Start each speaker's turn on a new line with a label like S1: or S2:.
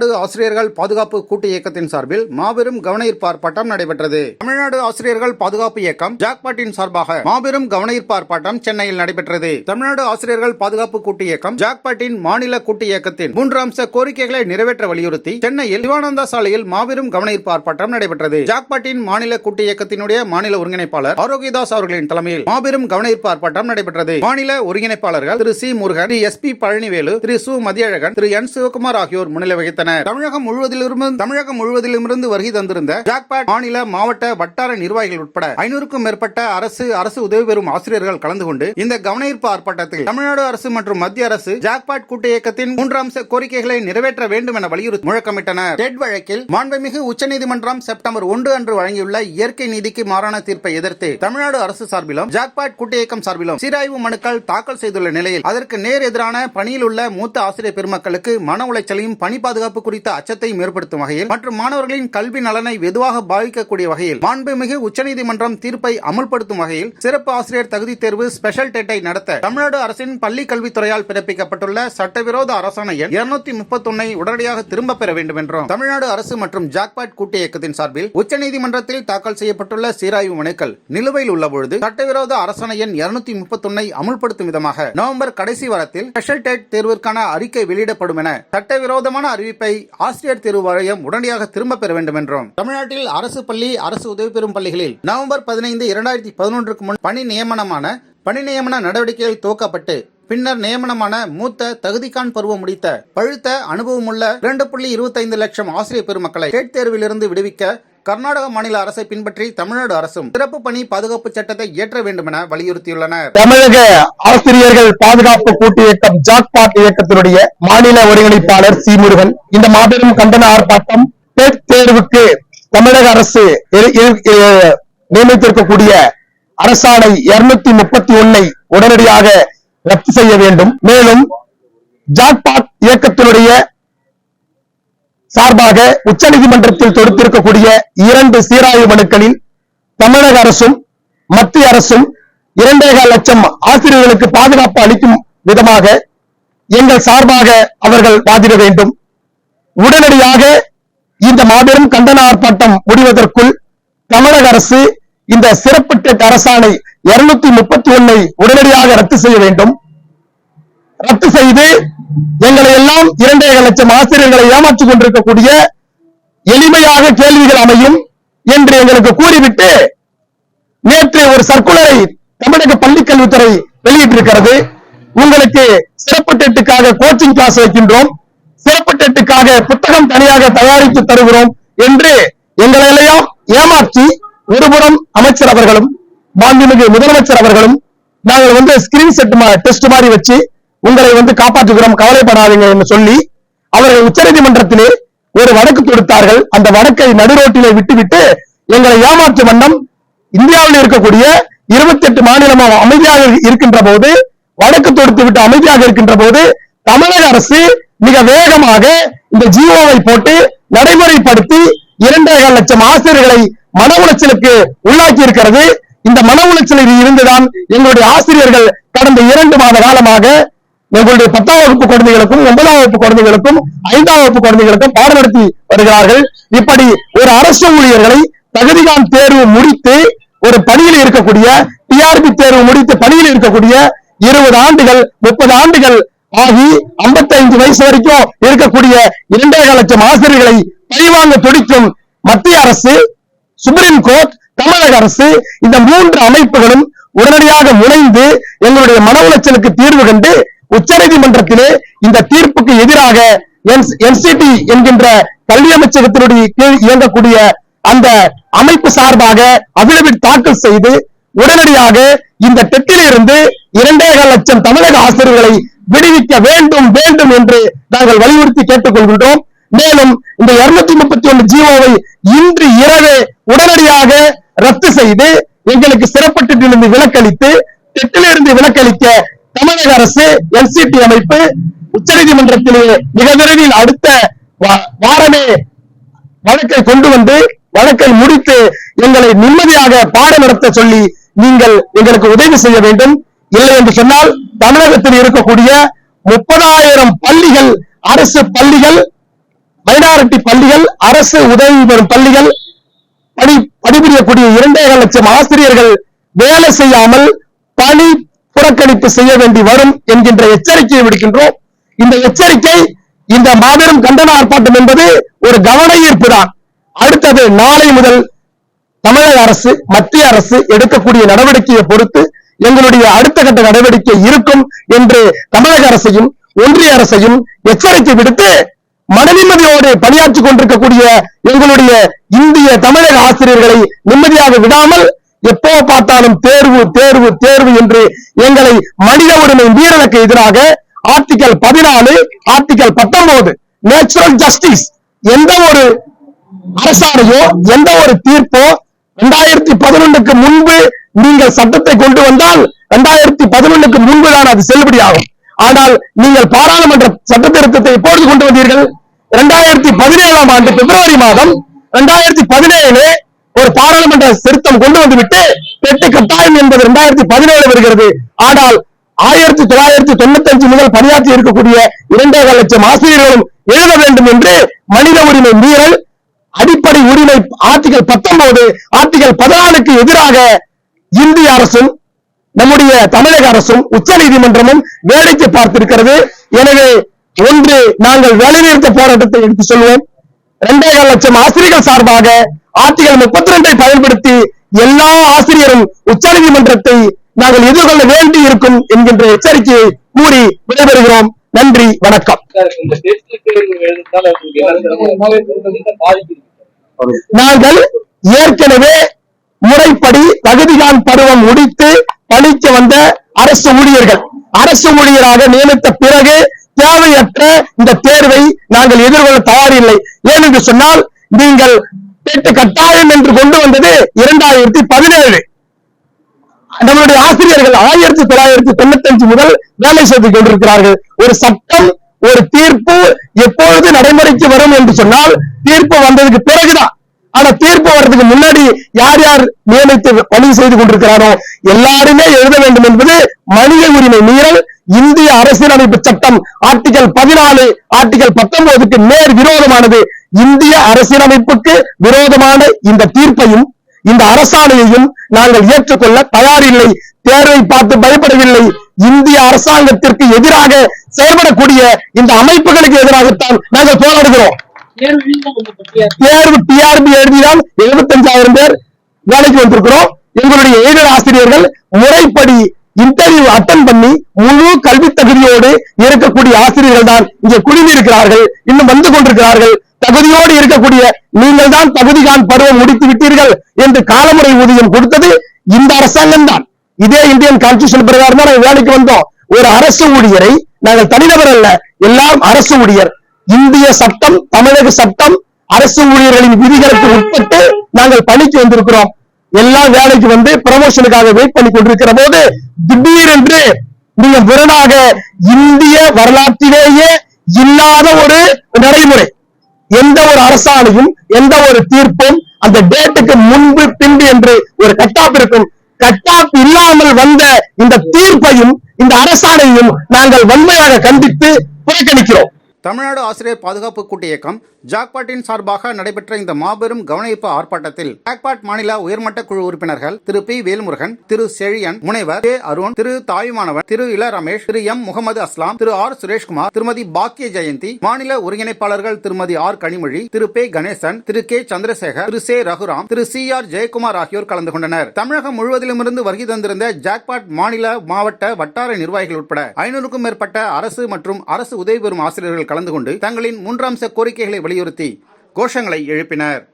S1: தமிழ்நாடு ஆசிரியர்கள் பாதுகாப்பு கூட்டு இயக்கத்தின் சார்பில் மாபெரும் கவனஈர்ப்பு ஆர்ப்பாட்டம் நடைபெற்றது. தமிழ்நாடு ஆசிரியர்கள் பாதுகாப்பு இயக்கம் ஜாக்பாட்டின் சார்பாக மாபெரும் கவனஈர்ப்பு ஆர்ப்பாட்டம் சென்னையில் நடைபெற்றது. தமிழ்நாடு ஆசிரியர்கள் பாதுகாப்பு கூட்டு இயக்கம் ஜாக்பாட்டின் மாநில கூட்டு இயக்கத்தின் மூன்று அம்ச கோரிக்கைகளை நிறைவேற்ற வலியுறுத்தி சென்னையில் சிவானந்தா சாலையில் மாபெரும் கவனஈர்ப்பு ஆர்ப்பாட்டம் நடைபெற்றது. ஜாக்பாட்டின் மாநில கூட்டு இயக்கத்தினுடைய மாநில ஒருங்கிணைப்பாளர் ஆரோக்கியதாஸ் அவர்களின் தலைமையில் மாபெரும் கவனஈர்ப்பு ஆர்ப்பாட்டம் நடைபெற்றது. மாநில ஒருங்கிணைப்பாளர்கள் Thiru C Murugan Thiru S P Palanivelu Thiru சு மதியழகன் திரு என் சிவகுமார் ஆகியோர் முன்னிலை வகித்தனர். தமிழகம் முழுவதிலிருந்து தமிழகம் முழுவதிலிருந்து வருகை தந்திருந்த ஜாக்பாட் மாநில மாவட்ட வட்டார நிர்வாகிகள் உட்பட ஐநூறுக்கும் மேற்பட்ட அரசு அரசு உதவி பெறும் ஆசிரியர்கள் கலந்து கொண்டு இந்த கவனஈர்ப்பு ஆர்ப்பாட்டத்தில் தமிழ்நாடு அரசு மற்றும் மத்திய அரசு ஜாக்பாட் கூட்டு இயக்கத்தின் மூன்று அம்ச கோரிக்கைகளை நிறைவேற்ற வேண்டும் என வலியுறுத்தி முழக்கமிட்டனர். டெட் வழக்கில் மாண்புமிகு உச்சநீதிமன்றம் செப்டம்பர் ஒன்று அன்று வழங்கியுள்ள இயற்கை நீதிக்கு மாறான தீர்ப்பை எதிர்த்து தமிழ்நாடு அரசு சார்பிலும் ஜாக்பாட் கூட்டு இயக்கம் சார்பிலும் சீராய்வு மனுக்கள் தாக்கல் செய்துள்ள நிலையில் அதற்கு நேர் எதிரான பணியில் உள்ள மூத்த ஆசிரியர் பெருமக்களுக்கு மன உளைச்சலையும் பணி பாதுகாப்பு குறித்த அச்சத்தையும் ஏற்படுத்தும் வகையில் மற்றும் மாணவர்களின் கல்வி நலனை வெதுவாக பாதிக்கக்கூடிய வகையில் மாண்புமிகு உச்சநீதிமன்றம் தீர்ப்பை அமுல்படுத்தும் வகையில் சிறப்பு ஆசிரியர் தகுதி தேர்வு ஸ்பெஷல் டெட்டை நடத்த தமிழ்நாடு அரசின் பள்ளி கல்வித்துறையால் பிறப்பிக்கப்பட்டுள்ள சட்டவிரோத அரசாணை எண் இருநூத்தி முப்பத்தொன்னை உடனடியாக திரும்ப பெற வேண்டும் என்றும் தமிழ்நாடு அரசு மற்றும் ஜாக்பாட் கூட்டு இயக்கத்தின் சார்பில் உச்சநீதிமன்றத்தில் தாக்கல் செய்யப்பட்டுள்ள சீராய்வு மனுக்கள் நிலுவையில் உள்ளபொழுது சட்டவிரோத அரசாணை எண் இருநூத்தி முப்பத்தொன்னை அமுல்படுத்தும் விதமாக நவம்பர் கடைசி வாரத்தில் ஸ்பெஷல் டெட் தேர்விற்கான அறிக்கை வெளியிடப்படும் என சட்டவிரோதமான அறிவிப்பு ஆசிரியர் தேர்வு வாரியம் உடனடியாக திரும்ப பெற வேண்டும் என்றும். தமிழ்நாட்டில் அரசு பள்ளி அரசு உதவி பெறும் பள்ளிகளில் நவம்பர் பதினைந்து இரண்டாயிரத்தி பதினொன்றுக்கு முன் பணி நியமனமான பணி நியமன நடவடிக்கைகள் துவக்கப்பட்டு பின்னர் நியமனமான மூத்த தகுதிக்கான் பருவம் முடித்த பழுத்த அனுபவமுள்ள இரண்டு புள்ளி இருபத்தைந்து லட்சம் ஆசிரியர் பெருமக்களை டெட் தேர்விலிருந்து விடுவிக்க கர்நாடக மாநில அரசை பின்பற்றி தமிழ்நாடு அரசும் சிறப்பு பணி பாதுகாப்பு சட்டத்தை ஏற்ற வேண்டும் என வலியுறுத்தியுள்ளனர்.
S2: தமிழக ஆசிரியர்கள் பாதுகாப்பு கூட்டு இயக்கம் ஜாக்பாட் இயக்கத்தினுடைய மாநில ஒருங்கிணைப்பாளர் சி முருகன். இந்த மாபெரும் கண்டன ஆர்ப்பாட்டம் டெட் தேர்வுக்கு தமிழக அரசு நியமித்திருக்கக்கூடிய அரசாணை இருநூத்தி முப்பத்தி ஒன்னை உடனடியாக ரத்து செய்ய வேண்டும். மேலும் ஜாக்பாட் இயக்கத்தினுடைய சார்பாக உச்சநீதிமன்றத்தில் தொடுத்திருக்கக்கூடிய இரண்டு சீராய்வு மனுக்களில் தமிழக அரசும் மத்திய அரசும் இரண்டேகால் லட்சம் ஆசிரியர்களுக்கு பாதுகாப்பு அளிக்கும் விதமாக எங்கள் சார்பாக அவர்கள் வாதிட வேண்டும். உடனடியாக இந்த மாபெரும் கண்டன ஆர்ப்பாட்டம் முடிவதற்குள் தமிழக அரசு இந்த சிறப்பு டெட் அரசாணை இருநூத்தி முப்பத்தி ஒன்னை உடனடியாக ரத்து செய்ய வேண்டும். ரத்து செய்து எங்களை எல்லாம் இரண்டரை லட்சம் ஆசிரியர்களை ஏமாற்றிக் கொண்டிருக்கக்கூடிய எளிமையாக கேள்விகள் அமையும் என்று எங்களுக்கு கூறிவிட்டு நேற்று ஒரு சர்க்குலரை தமிழக பள்ளிக்கல்வித்துறை வெளியிட்டிருக்கிறது. உங்களுக்கு சிறப்பு டெட்டுக்காக கோச்சிங் கிளாஸ் வைக்கின்றோம். சிறப்பு டெட்டுக்காக புத்தகம் தனியாக தயாரித்து தருகிறோம் என்று எங்களை ஏமாற்றி ஒருபுறம் அமைச்சர் அவர்களும் மாண்புமிகு முதலமைச்சர் அவர்களும் நாங்கள் வந்து ஸ்கிரீன் செட் டெஸ்ட் மாதிரி வச்சு உங்களை வந்து காப்பாற்றுகிறோம் கவலைப்படாதீங்க என்று சொல்லி அவர்கள் உச்சநீதிமன்றத்திலே ஒரு வழக்கு தொடுத்தார்கள். அந்த வழக்கை நடுரோட்டிலே விட்டுவிட்டு எங்களை ஏமாற்றும் வண்ணம் இந்தியாவில் இருக்கக்கூடிய இருபத்தி எட்டு மாநிலம் அமைதியாக இருக்கின்ற போது வழக்கு தொடுத்து விட்டு அமைதியாக இருக்கின்ற போது தமிழக அரசு மிக வேகமாக இந்த ஜியோவை போட்டு நடைமுறைப்படுத்தி இரண்டரை லட்சம் ஆசிரியர்களை மன உளைச்சலுக்கு உள்ளாக்கி இருக்கிறது. இந்த மன உளைச்சலில் இருந்துதான் எங்களுடைய ஆசிரியர்கள் கடந்த இரண்டு மாத காலமாக எங்களுடைய பத்தாம் வகுப்பு குழந்தைகளுக்கும் ஒன்பதாம் வகுப்பு குழந்தைகளுக்கும் ஐந்தாம் வகுப்பு குழந்தைகளுக்கும் பாடம் நடத்தி வருகிறார்கள். இப்படி ஒரு அரசு ஊழியர்களை தகுதிகான் தேர்வு முடித்து ஒரு பணியில் இருக்கக்கூடிய டிஆர்பி தேர்வு முடித்து பணியில் இருக்கக்கூடிய இருபது ஆண்டுகள் முப்பது ஆண்டுகள் ஆகி 55 வயசு வரைக்கும் இருக்கக்கூடிய இரண்டரை லட்சம் ஆசிரியர்களை பழிவாங்க துடிக்கும் மத்திய அரசு சுப்ரீம் கோர்ட் தமிழக அரசு இந்த மூன்று அமைப்புகளும் உடனடியாக முனைந்து எங்களுடைய மன உளைச்சலுக்கு தீர்வு கண்டு உச்சநீதிமன்றத்திலே இந்த தீர்ப்புக்கு எதிராக என்சிடி என்கின்ற கல்வி அமைச்சகத்தினுடைய கீழ் இயங்கக்கூடிய அந்த அமைப்பு சார்பாக அபிடவிட் தாக்கல் செய்து உடனடியாக இந்த டெட்டிலிருந்து இரண்டே இரண்டேகால் லட்சம் தமிழக ஆசிரியர்களை விடுவிக்க வேண்டும் வேண்டும் என்று நாங்கள் வலியுறுத்தி கேட்டுக்கொள்கின்றோம். மேலும் இந்த இருநூத்தி முப்பத்தி ஒன்று ஜீவோவை இன்று இரவே உடனடியாக ரத்து செய்து எங்களுக்கு சிறப்பட்டிலிருந்து விலக்களித்து டெட்டிலிருந்து விலக்களிக்க தமிழக அரசு எல்சிடி அமைப்பு உச்சநீதிமன்றத்திலே மிக விரைவில் அடுத்த வாரமே வழக்கை கொண்டு வந்து வழக்கை முடித்து எங்களை நிம்மதியாக பாடம் நடத்த சொல்லி நீங்கள் எங்களுக்கு உதவி செய்ய வேண்டும். இல்லை என்று சொன்னால் தமிழகத்தில் இருக்கக்கூடிய முப்பதாயிரம் பள்ளிகள் அரசு பள்ளிகள் மைனாரிட்டி பள்ளிகள் அரசு உதவி பெறும் பள்ளிகள் பணி பணிபுரியக்கூடிய இரண்டே லட்சம் ஆசிரியர்கள் வேலை செய்யாமல் பணி புறக்கணிப்பு செய்ய வேண்டி வரும் என்கின்ற எச்சரிக்கையை விடுக்கின்றோம். இந்த எச்சரிக்கை இந்த மாபெரும் கண்டன ஆர்ப்பாட்டம் என்பது ஒரு கவன ஈர்ப்பு தான். அடுத்தது நாளை முதல் தமிழக அரசு மத்திய அரசு எடுக்கக்கூடிய நடவடிக்கையை பொறுத்து எங்களுடைய அடுத்த கட்ட நடவடிக்கை இருக்கும் என்று தமிழக அரசையும் ஒன்றிய அரசையும் எச்சரிக்கை விடுத்து மனநிம்மதியோடு பணியாற்றிக் கொண்டிருக்கக்கூடிய எங்களுடைய இந்திய தமிழக ஆசிரியர்களை நிம்மதியாக விடாமல் எப்போ பார்த்தாலும் தேர்வு தேர்வு தேர்வு என்று எங்களை மனித உரிமை மீறலுக்கு எதிராக ஆர்டிகல் பதினாலு ஆர்டிகல் பத்தொன்பது நேச்சுரல் ஜஸ்டிஸ் எந்த ஒரு அரசாணையோ எந்த ஒரு தீர்ப்போ ரெண்டாயிரத்தி பதினொன்றுக்கு முன்பு நீங்கள் சட்டத்தை கொண்டு வந்தால் ரெண்டாயிரத்தி பதினொன்றுக்கு முன்பு தான் அது செல்லுபடியாகும் ஆனால் நீங்கள் பாராளுமன்ற சட்ட திருத்தத்தை எப்பொழுது கொண்டு வந்தீர்கள்? இரண்டாயிரத்தி பதினேழாம் ஆண்டு பிப்ரவரி மாதம். இரண்டாயிரத்தி பதினேழு ஒரு பாராளுமன்ற திருத்தம் கொண்டு வந்துவிட்டு பெட்டு கட்டாயம் என்பது இரண்டாயிரத்தி பதினேழு வருகிறது. ஆனால் ஆயிரத்தி தொள்ளாயிரத்தி தொண்ணூத்தி அஞ்சு முதல் பணியாற்றி இருக்கக்கூடிய இரண்டேகால் லட்சம் ஆசிரியர்களும் எழுத வேண்டும் என்று மனித உரிமை மீறல் அடிப்படை உரிமை ஆர்டிகல் பத்தொன்பது ஆர்டிகல் பதினாலுக்கு எதிராக இந்திய அரசும் நம்முடைய தமிழக அரசும் உச்ச நீதிமன்றமும் வேடிக்கை பார்த்திருக்கிறது. எனவே ஒன்று நாங்கள் வேலைநிறுத்த போராட்டத்தை எடுத்து சொல்வோம். இரண்டேகால் லட்சம் ஆசிரியர்கள் சார்பாக ஆர்டிகல் முப்பத்தி ரெண்டை பயன்படுத்தி எல்லா ஆசிரியரும் உச்ச நீதிமன்றத்தை நாங்கள் எதிர்கொள்ள வேண்டி இருக்கும் என்கின்ற எச்சரிக்கையை கூறி விடைபெறுகிறோம். நன்றி வணக்கம். நாங்கள் ஏற்கனவே முறைப்படி தகுதிகான் பருவம் முடித்து பணிக்கு வந்த அரசு ஊழியர்கள். அரசு ஊழியராக நியமித்த பிறகு தேவையற்ற இந்த தேர்வை நாங்கள் எதிர்கொள்ள தயாரில்லை. ஏனென்று சொன்னால் நீங்கள் கேட்டு கட்டாயம் என்று கொண்டு வந்தது இரண்டாயிரத்தி பதினேழு. நம்மளுடைய ஆசிரியர்கள் ஆயிரத்தி தொள்ளாயிரத்தி தொண்ணூத்தி அஞ்சு முதல் வேலை செய்து கொண்டிருக்கிறார்கள். ஒரு சட்டம் ஒரு தீர்ப்பு எப்பொழுது நடைமுறைக்கு வரும் என்று சொன்னால் தீர்ப்பு வந்ததுக்கு பிறகுதான். ஆனா தீர்ப்பு வர்றதுக்கு முன்னாடி யார் யார் நியமித்து பணி செய்து கொண்டிருக்கிறாரோ எல்லாருமே எழுத வேண்டும் என்பது மனித உரிமை மீறல் இந்திய அரசியலமைப்பு சட்டம். ஆர்டிகல் பதினாலு ஆர்டிகல் பத்தொன்பதுக்கு நேர் விரோதமானது. இந்திய அரசியலமைப்புக்கு விரோதமான இந்த தீர்ப்பையும் இந்த அரசாணையையும் நாங்கள் ஏற்றுக்கொள்ள தயாரில்லை. தேர்வை பார்த்து பயப்படவில்லை. இந்திய அரசாங்கத்திற்கு எதிராக செயல்படக்கூடிய இந்த அமைப்புகளுக்கு எதிராகத்தான் நாங்கள் போராடுகிறோம். தேர்வு டிஆர்பி எழுதினால் எழுபத்தஞ்சாயிரம் பேர் வேலைக்கு வந்திருக்கிறோம். எங்களுடைய ஏழர் ஆசிரியர்கள் முறைப்படி இன்டர்வியூ அட்டன் பண்ணி முழு கல்வி தகுதியோடு இருக்கக்கூடிய ஆசிரியர்கள் தான் இங்கே குழுமி இருக்கிறார்கள் இன்னும் வந்து கொண்டிருக்கிறார்கள். தகுதியோடு இருக்கக்கூடிய நீங்கள் தான் தகுதிகான் பருவம் முடித்து விட்டீர்கள் என்று காலமுறை ஊதியம் கொடுத்தது இந்த அரசாங்கம் தான். இதே இந்தியன் கான்ஸ்டியூஷன் பிரகாரம் தான் நாங்கள் வேலைக்கு வந்தோம். ஒரு அரசு ஊழியரை நாங்கள் தனிநபர் அல்ல எல்லாம் அரசு ஊழியர். இந்திய சட்டம் தமிழக சட்டம் அரசு ஊழியர்களின் விதிகளுக்கு உட்பட்டு நாங்கள் பணிக்கு வந்திருக்கிறோம். எல்லா வேலைக்கு வந்து ப்ரமோஷனுக்காக வெயிட் பண்ணி கொண்டிருக்கிற போது திடீரென்று நீங்க முரணாக இந்திய வரலாற்றிலேயே இல்லாத ஒரு நடைமுறை. எந்த ஒரு அரசாணையும் எந்த ஒரு தீர்ப்பும் அந்த டேட்டுக்கு முன்பு பின்பு என்று ஒரு கட்டாப் இருக்கும். கட்டாப் இல்லாமல் வந்த இந்த தீர்ப்பையும் இந்த அரசாணையையும் நாங்கள் வன்மையாக கண்டித்து புறக்கணிக்கிறோம்.
S1: தமிழ்நாடு ஆசிரியர் பாதுகாப்பு கூட்டு இயக்கம் ஜாக்பாட்டின் சார்பாக நடைபெற்ற இந்த மாபெரும் கவனிப்பு ஆர்ப்பாட்டத்தில் ஜாக்பாட் மாநில உயர்மட்ட குழு உறுப்பினர்கள் திரு பி. வேல்முருகன் திரு செழியன் முனைவர் கே. அருண் திரு தாயுமானவன் திரு இள ரமேஷ் திரு எம். முகமது அஸ்லாம் திரு ஆர். சுரேஷ்குமார் திருமதி பாக்கிய ஜெயந்தி மாநில ஒருங்கிணைப்பாளர்கள் திருமதி ஆர். கனிமொழி திரு பே. கணேசன் திரு கே. சந்திரசேகர் திரு சே. ரகுராம் திரு சி. ஆர். ஜெயக்குமார் ஆகியோர் கலந்து கொண்டனர். தமிழகம் முழுவதிலுமிருந்து வருகை தந்திருந்த ஜாக்பாட் மாநில மாவட்ட வட்டார நிர்வாகிகள் உட்பட ஐநூறுக்கும் மேற்பட்ட அரசு மற்றும் அரசு உதவி பெறும் ஆசிரியர்கள் கலந்து கொண்டு தங்களின் மூன்றாம்ச கோரிக்கைகளை வலியுறுத்தி கோஷங்களை எழுப்பினர்.